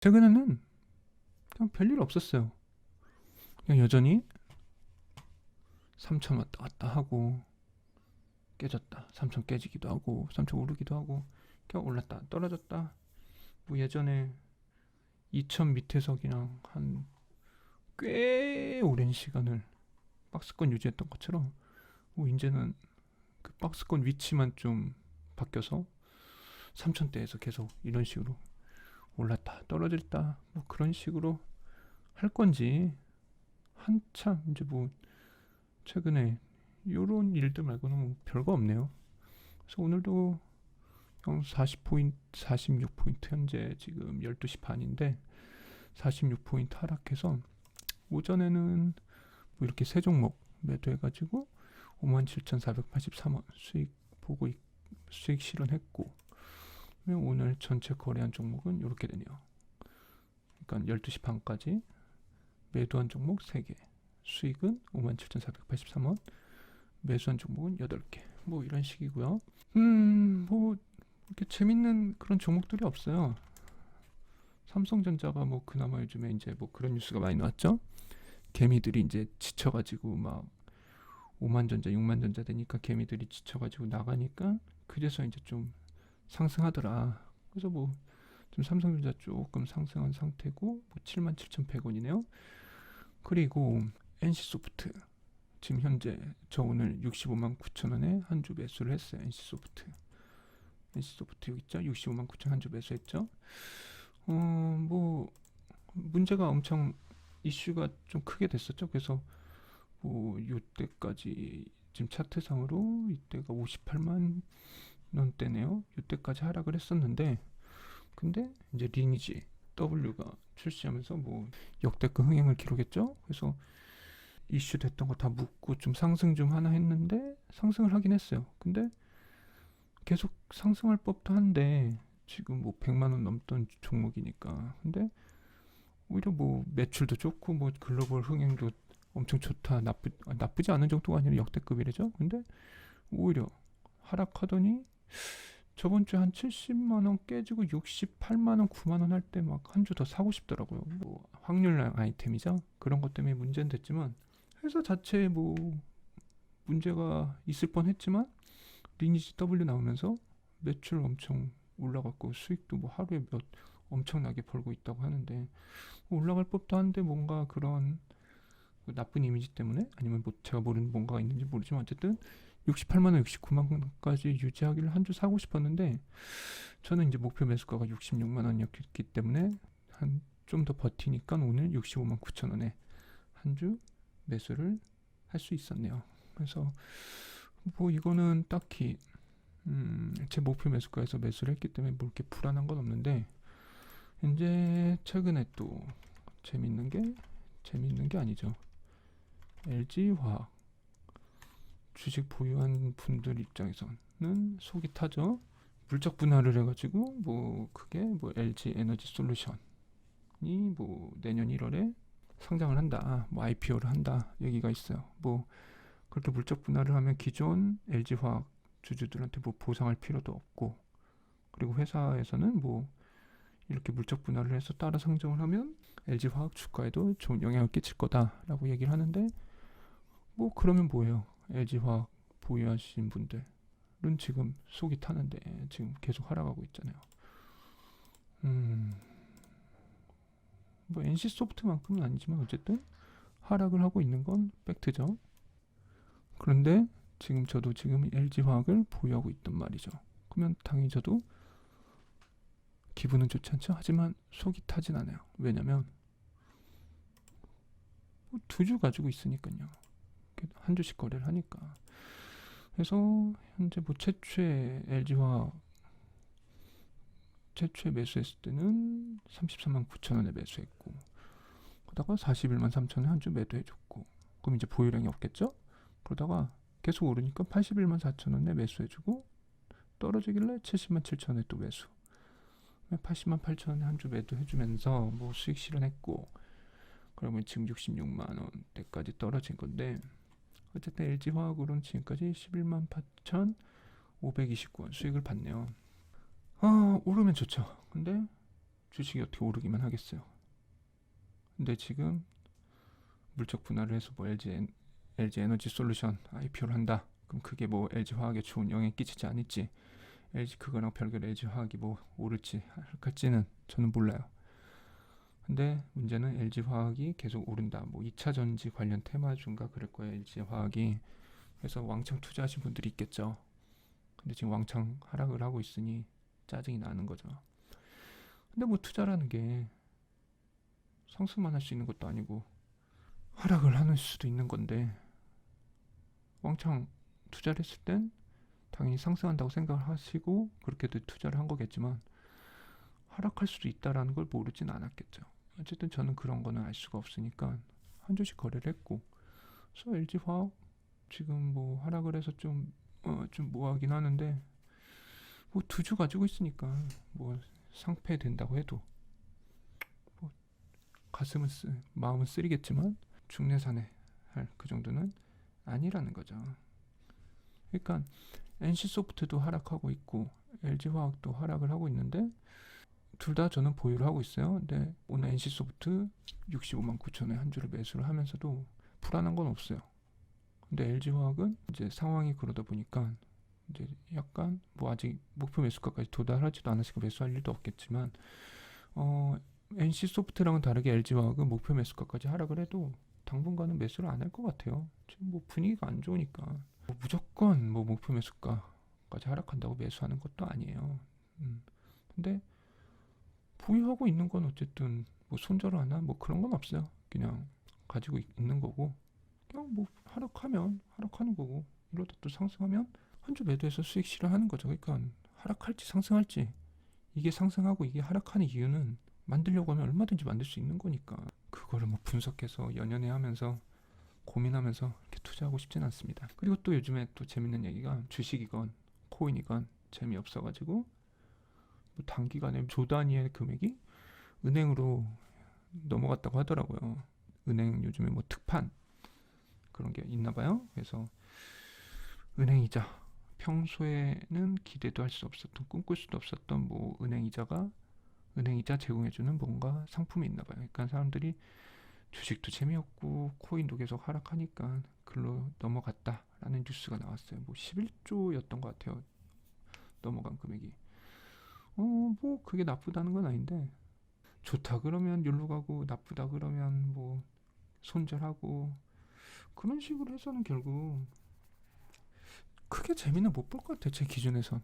최근에는 그냥 별일 없었어요. 그냥 여전히 3천 왔다 갔다 하고 깨졌다. 3천 깨지기도 하고 3천 오르기도 하고 그냥 올랐다 떨어졌다. 뭐 예전에 2천 밑에서 그냥 한 꽤 오랜 시간을 박스권 유지했던 것처럼 뭐 이제는 그 박스권 위치만 좀 바뀌어서 3천대에서 계속 이런 식으로 올랐다 떨어졌다 뭐 그런 식으로 할 건지 한참 이제 뭐 최근에 요런 일들 말고는 뭐 별거 없네요. 그래서 오늘도 형 40포인트 46포인트 현재 지금 12시 반인데 46포인트 하락해서 오전에는 뭐 이렇게 세 종목 매도해가지고 57,483원 수익 보고 있- 수익 실현했고 그러면 오늘 전체 거래한 종목은 이렇게 되네요. 그러니까 12시 반까지 매도한 종목 3개 수익은 57,483원 매수한 종목은 8개 뭐 이런 식이고요. 음 뭐 이렇게 재밌는 그런 종목들이 없어요. 삼성전자가 뭐 그나마 요즘에 이제 뭐 그런 뉴스가 많이 나왔죠. 개미들이 이제 지쳐가지고 막 5만 전자, 6만 전자 되니까 개미들이 지쳐가지고 나가니까 그래서 이제 좀 상승하더라. 그래서 뭐좀 삼성전자 조금 상승한 상태고 뭐 7만 7,100원이네요. 그리고 NC소프트 지금 현재 저 오늘 65만 9천 원에 한 주 매수를 했어요. NC소프트. NC소프트 여기 있죠? 65만 9천 한 주 매수했죠. 어, 뭐 문제가 엄청 이슈가 좀 크게 됐었죠. 그래서 뭐 이때까지 지금 차트상으로 이때가 58만 원대네요. 이때까지 하락을 했었는데 근데 이제 리니지 W가 출시하면서 뭐 역대급 흥행을 기록했죠. 그래서 이슈 됐던 거 다 묻고 좀 상승 좀 하나 했는데 상승을 하긴 했어요. 근데 계속 상승할 법도 한데 지금 뭐 100만 원 넘던 종목이니까. 근데 오히려 뭐 매출도 좋고 뭐 글로벌 흥행도 엄청 좋다. 나쁘 아, 나쁘지 않은 정도가 아니라 역대급이래죠. 근데 오히려 하락하더니 저번 주에 한 70만 원 깨지고 68만 원, 9만 원 할 때 막 한 주 더 사고 싶더라고요. 뭐 확률 아이템이죠. 그런 것 때문에 문제는 됐지만 회사 자체에 뭐 문제가 있을 뻔했지만 리니지 W 나오면서 매출 엄청 올라갔고 수익도 뭐 하루에 몇 엄청나게 벌고 있다고 하는데 올라갈 법도 한데 뭔가 그런 그 나쁜 이미지 때문에 아니면 뭐 제가 모르는 뭔가가 있는지 모르지만 어쨌든 68만 원, 69만 원까지 유지하기를 한 주 사고 싶었는데 저는 이제 목표 매수가가 66만 원이었기 때문에 한 좀 더 버티니까 오늘 65만 9천 원에 한 주 매수를 할 수 있었네요. 그래서 뭐 이거는 딱히 음, 제 목표 매수가에서 매수를 했기 때문에 뭐 이렇게 불안한 건 없는데 이제 최근에 또 재밌는 게 재밌는 게 아니죠. LG 화학 주식 보유한 분들 입장에서는 속이 타죠. 물적 분할을 해가지고 뭐 그게 뭐 LG 에너지 솔루션이 뭐 내년 1월에 상장을 한다, 뭐 IPO를 한다 얘기가 있어요. 뭐 그렇게 물적 분할을 하면 기존 LG 화학 주주들한테 뭐 보상할 필요도 없고 그리고 회사에서는 뭐 이렇게 물적 분할을 해서 따라 상장을 하면 LG 화학 주가에도 좋은 영향을 끼칠 거다라고 얘기를 하는데 뭐 그러면 뭐예요? LG 화학 보유하신 분들은 지금 속이 타는데 지금 계속 하락하고 있잖아요. 음, 뭐 NC 소프트만큼은 아니지만 어쨌든 하락을 하고 있는 건 팩트죠. 그런데 지금 저도 지금 LG 화학을 보유하고 있단 말이죠. 그러면 당연히 저도 기분은 좋지 않죠. 하지만 속이 타진 않아요. 왜냐면 뭐두주 가지고 있으니까요. 한 주씩 거래를 하니까. 그래서 현재 뭐 최초의 LG 화학 최초에 매수했을 때는 33만 9천 원에 매수했고 그러다가 41만 3천 원에 한 주 매도해줬고 그럼 이제 보유량이 없겠죠? 그러다가 계속 오르니까 81만 4천 원에 매수해주고 떨어지길래 70만 7천 원에 또 매수 80만 8천 원에 한 주 매도해주면서 뭐 수익 실현했고 그러면 지금 66만 원대까지 떨어진 건데 어쨌든 LG 화학으로는 지금까지 11만 8천 529원 수익을 봤네요. 아 오르면 좋죠. 근데 주식이 어떻게 오르기만 하겠어요. 근데 지금 물적 분할을 해서 뭐 LG, 엔, LG 에너지 솔루션 IPO를 한다. 그럼 그게 뭐 LG 화학에 좋은 영향 끼치지 않을지 LG 그거랑 별개로 LG 화학이 뭐 오를지 할지는 저는 몰라요. 근데 문제는 LG 화학이 계속 오른다. 뭐 2차 전지 관련 테마주인가 그럴 거예요. LG 화학이 그래서 왕창 투자하신 분들이 있겠죠. 근데 지금 왕창 하락을 하고 있으니 짜증이 나는 거죠. 근데 뭐 투자라는 게 상승만 할 수 있는 것도 아니고 하락을 하는 수도 있는 건데 왕창 투자를 했을 땐 당연히 상승한다고 생각을 하시고 그렇게도 투자를 한 거겠지만 하락할 수도 있다라는 걸 모르진 않았겠죠. 어쨌든 저는 그런 거는 알 수가 없으니까 한 주씩 거래를 했고 그래서 LG 화학 지금 뭐 하락을 해서 좀 어, 좀 뭐하긴 하는데 뭐 두 주 가지고 있으니까 뭐 상패 된다고 해도 뭐 가슴은 쓰, 마음은 쓰리겠지만 중내산에 할 그 정도는 아니라는 거죠. 그러니까 NC 소프트도 하락하고 있고 LG 화학도 하락을 하고 있는데 둘 다 저는 보유를 하고 있어요. 근데 오늘 NC 소프트 65만 9천에 한 주를 매수를 하면서도 불안한 건 없어요. 근데 LG 화학은 이제 상황이 그러다 보니까 이제 약간 뭐 아직 목표 매수가까지 도달하지도 않았으니까 매수할 일도 없겠지만 어 NC 소프트랑은 다르게 LG 화학은 목표 매수가까지 하락을 해도 당분간은 매수를 안 할 것 같아요. 지금 뭐 분위기가 안 좋으니까 뭐 무조건 뭐 목표 매수가까지 하락한다고 매수하는 것도 아니에요. 음. 근데 보유하고 있는 건 어쨌든 뭐 손절 하나 뭐 그런 건 없어요. 그냥 가지고 있- 있는 거고 그냥 뭐 하락하면 하락하는 거고 이러다 또 상승하면 한 주 매도해서 수익 실현하는 거죠. 그러니까 하락할지 상승할지 이게 상승하고 이게 하락하는 이유는 만들려고 하면 얼마든지 만들 수 있는 거니까 그거를 뭐 분석해서 연연해 하면서 고민하면서 이렇게 투자하고 싶진 않습니다. 그리고 또 요즘에 또 재밌는 얘기가 주식이건 코인이건 재미없어가지고 뭐 단기간에 조 단위의 금액이 은행으로 넘어갔다고 하더라고요. 은행 요즘에 뭐 특판 그런 게 있나 봐요. 그래서 은행 이자 평소에는 기대도 할 수 없었던 꿈꿀 수도 없었던 뭐 은행 이자가 은행 이자 제공해주는 뭔가 상품이 있나 봐요. 그러니까 사람들이 주식도 재미없고 코인도 계속 하락하니까 글로 넘어갔다라는 뉴스가 나왔어요. 뭐 11조였던 것 같아요. 넘어간 금액이. 어, 뭐 그게 나쁘다는 건 아닌데 좋다 그러면 율로 가고 나쁘다 그러면 뭐 손절하고 그런 식으로 해서는 결국 크게 재미는 못 볼 것 같아요. 제 기준에선.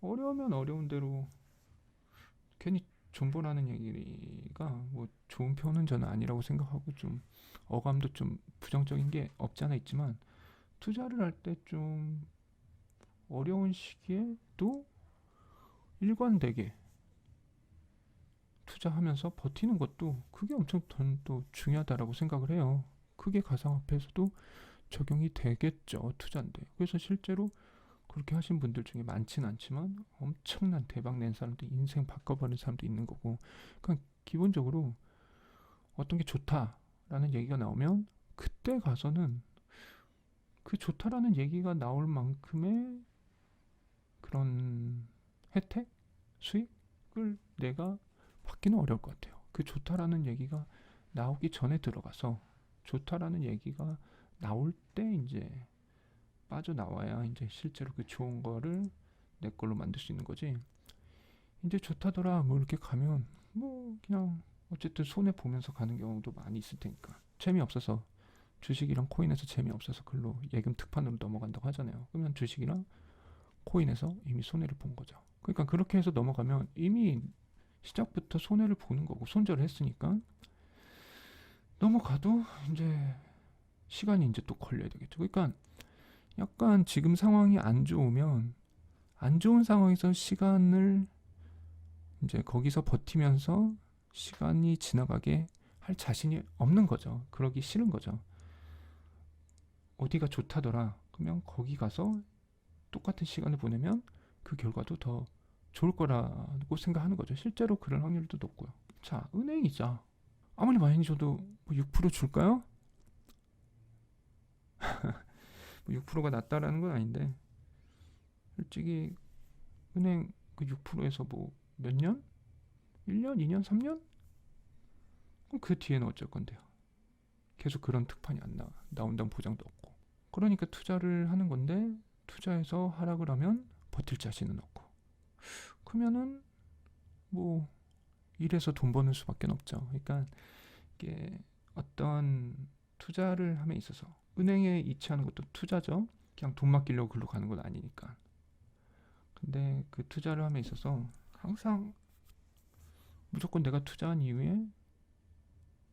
어려우면 어려운 대로 괜히 존버라는 얘기가 뭐 좋은 표현은 저는 아니라고 생각하고 좀 어감도 좀 부정적인 게 없지 않아 있지만 투자를 할 때 좀 어려운 시기에도 일관되게 투자하면서 버티는 것도 그게 엄청 또 중요하다라고 생각을 해요. 그게 가상화폐에서도 적용이 되겠죠 투자인데 그래서 실제로 그렇게 하신 분들 중에 많진 않지만 엄청난 대박 낸 사람도 인생 바꿔버린 사람도 있는 거고 그러니까 기본적으로 어떤 게 좋다라는 얘기가 나오면 그때 가서는 그 좋다라는 얘기가 나올 만큼의 그런 혜택 수익을 내가 받기는 어려울 것 같아요 그 좋다라는 얘기가 나오기 전에 들어가서 좋다라는 얘기가 나올 때 이제 빠져나와야 이제 실제로 그 좋은 거를 내 걸로 만들 수 있는 거지. 이제 좋다더라 뭐 이렇게 가면 뭐 그냥 어쨌든 손해 보면서 가는 경우도 많이 있을 테니까 재미없어서 주식이랑 코인에서 재미없어서 글로 예금 특판으로 넘어간다고 하잖아요. 그러면 주식이랑 코인에서 이미 손해를 본 거죠. 그러니까 그렇게 해서 넘어가면 이미 시작부터 손해를 보는 거고 손절을 했으니까 넘어가도 이제 시간이 이제 또 걸려야 되겠죠. 그러니까 약간 지금 상황이 안 좋으면 안 좋은 상황에서 시간을 이제 거기서 버티면서 시간이 지나가게 할 자신이 없는 거죠. 그러기 싫은 거죠. 어디가 좋다더라. 그러면 거기 가서 똑같은 시간을 보내면 그 결과도 더 좋을 거라고 생각하는 거죠. 실제로 그럴 확률도 높고요. 자, 은행이자 아무리 많이 줘도 뭐 6% 줄까요? 뭐 6%가 낮다라는 건 아닌데 솔직히 은행 그 6%에서 뭐 몇 년? 1년, 2년, 3년? 그럼 그 뒤에는 어쩔 건데요. 계속 그런 특판이 안 나와. 나온다는 보장도 없고. 그러니까 투자를 하는 건데 투자해서 하락을 하면 버틸 자신은 없고. 그러면은 뭐 일해서 돈 버는 수밖에 없죠. 그러니까 이게 어떤 투자를 함에 있어서 은행에 이체하는 것도 투자죠. 그냥 돈 맡기려고 글로 가는 건 아니니까. 근데 그 투자를 함에 있어서 항상 무조건 내가 투자한 이후에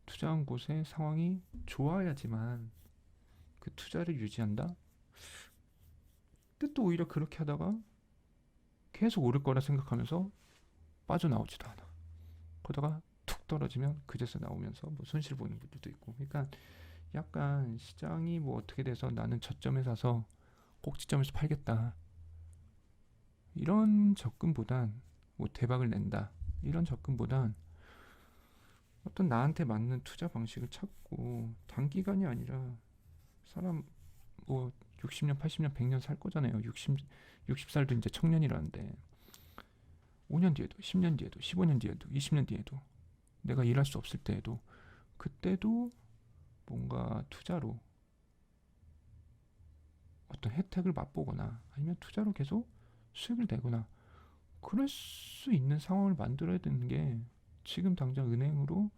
투자한 곳의 상황이 좋아야지만 그 투자를 유지한다. 근데 또 오히려 그렇게 하다가 계속 오를 거라 생각하면서 빠져나오지도 않아. 그러다가 툭 떨어지면 그제서 나오면서 뭐 손실 보는 분들도 있고. 그러니까 약간 시장이 뭐 어떻게 돼서 나는 저점에 사서 꼭지점에서 팔겠다. 이런 접근보단 뭐 대박을 낸다. 이런 접근보단 어떤 나한테 맞는 투자 방식을 찾고 단기간이 아니라 사람 뭐 60년, 80년, 100년 살 거잖아요. 60 60살도 이제 청년이라는데 5년 뒤에도 10년 뒤에도 15년 뒤에도 20년 뒤에도 내가 일할 수 없을 때에도 그때도 뭔가 투자로 어떤 혜택을 맛보거나 아니면 투자로 계속 수익을 내거나 그럴 수 있는 상황을 만들어야 되는 게 지금 당장 은행으로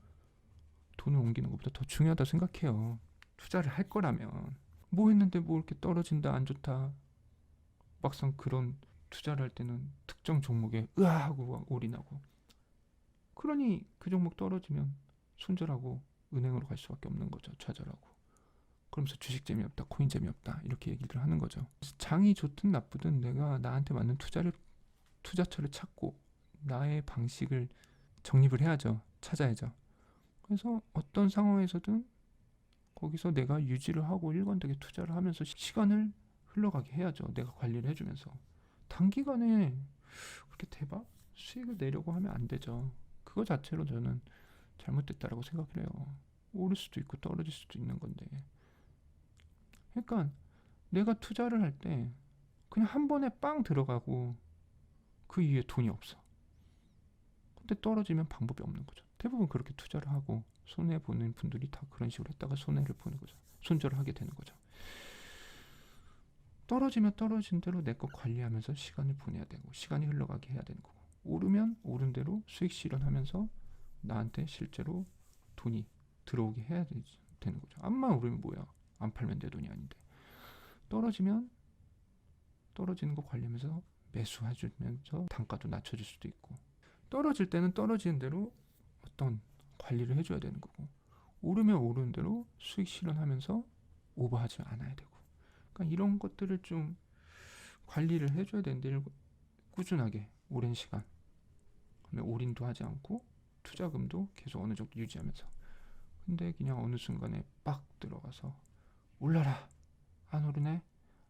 돈을 옮기는 것보다 더 중요하다 생각해요. 투자를 할 거라면 뭐 했는데 뭐 이렇게 떨어진다 안 좋다. 막상 그런 투자를 할 때는 특정 종목에 으아 하고 올인하고. 그러니 그 종목 떨어지면 손절하고 은행으로 갈 수밖에 없는 거죠 좌절하고. 그러면서 주식 재미없다 코인 재미없다 이렇게 얘기를 하는 거죠. 장이 좋든 나쁘든 내가 나한테 맞는 투자를 투자처를 찾고 나의 방식을 정립을 해야죠 찾아야죠. 그래서 어떤 상황에서든 거기서 내가 유지를 하고 일관되게 투자를 하면서 시간을 흘러가게 해야죠. 내가 관리를 해주면서 단기간에 그렇게 대박 수익을 내려고 하면 안 되죠. 그거 자체로 저는 잘못됐다라고 생각을 해요. 오를 수도 있고 떨어질 수도 있는 건데. 그러니까 내가 투자를 할 때 그냥 한 번에 빵 들어가고 그 이후에 돈이 없어. 근데 떨어지면 방법이 없는 거죠. 대부분 그렇게 투자를 하고 손해 보는 분들이 다 그런 식으로 했다가 손해를 보는 거죠. 손절을 하게 되는 거죠. 떨어지면 떨어진 대로 내 거 관리하면서 시간을 보내야 되고 시간이 흘러가게 해야 되는 거고 오르면 오른 대로 수익 실현하면서 나한테 실제로 돈이 들어오게 해야 되는 거죠. 암만 오르면 뭐야? 안 팔면 내 돈이 아닌데 떨어지면 떨어지는 거 관리하면서 매수해주면서 단가도 낮춰줄 수도 있고 떨어질 때는 떨어지는 대로 어떤 관리를 해줘야 되는 거고 오르면 오르는 대로 수익 실현하면서 오버하지 않아야 되고. 그러니까 이런 것들을 좀 관리를 해줘야 되는데 꾸준하게 오랜 시간 그러면 올인도 하지 않고 투자금도 계속 어느 정도 유지하면서. 근데 그냥 어느 순간에 빡 들어가서 올라라 안 오르네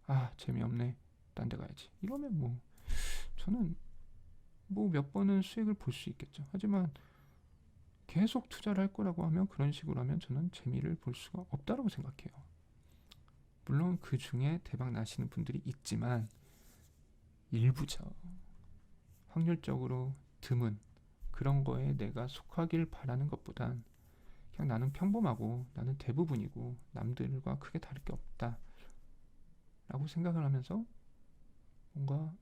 아 재미없네 딴 데 가야지. 이러면 뭐 저는 뭐 몇 번은 수익을 볼 수 있겠죠. 하지만 계속 투자를 할 거라고 하면 그런 식으로 하면 저는 재미를 볼 수가 없다고 생각해요. 물론 그 중에 대박 나시는 분들이 있지만 일부죠. 확률적으로 드문 그런 거에 내가 속하길 바라는 것보단 그냥 나는 평범하고 나는 대부분이고 남들과 크게 다를 게 없다. 라고 생각을 하면서 뭔가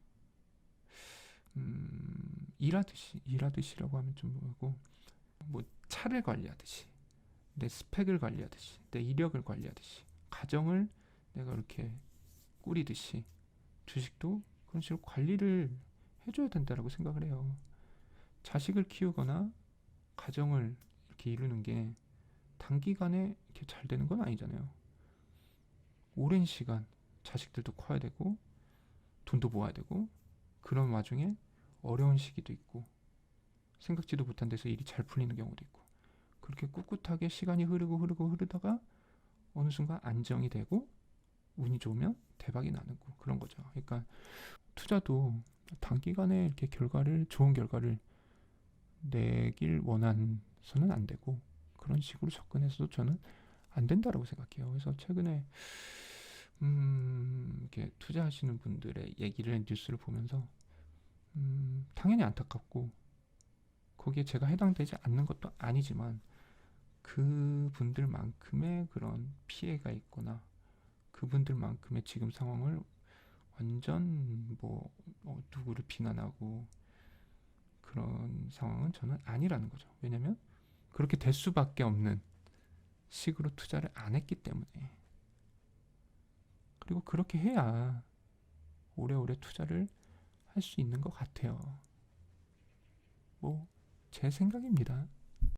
음, 일하듯이 일하듯이라고 하면 좀 뭐고 뭐 차를 관리하듯이 내 스펙을 관리하듯이 내 이력을 관리하듯이 가정을 내가 이렇게 꾸리듯이 주식도 그런 식으로 관리를 해줘야 된다라고 생각을 해요. 자식을 키우거나 가정을 이렇게 이루는 게 단기간에 이렇게 잘 되는 건 아니잖아요. 오랜 시간 자식들도 커야 되고 돈도 모아야 되고 그런 와중에 어려운 시기도 있고 생각지도 못한 데서 일이 잘 풀리는 경우도 있고 그렇게 꿋꿋하게 시간이 흐르고 흐르고 흐르다가 어느 순간 안정이 되고 운이 좋으면 대박이 나는 거 그런 거죠. 그러니까 투자도 단기간에 이렇게 결과를 좋은 결과를 내길 원한서는 안 되고 그런 식으로 접근해서도 저는 안 된다라고 생각해요. 그래서 최근에 음, 이렇게 투자하시는 분들의 얘기를 뉴스를 보면서 음, 당연히 안타깝고 거기에 제가 해당되지 않는 것도 아니지만 그분들만큼의 그런 피해가 있거나 그분들만큼의 지금 상황을 완전 뭐 어, 누구를 비난하고 그런 상황은 저는 아니라는 거죠. 왜냐면 그렇게 될 수밖에 없는 식으로 투자를 안 했기 때문에 그리고 그렇게 해야 오래오래 투자를 할 수 있는 것 같아요. 뭐 제 생각입니다.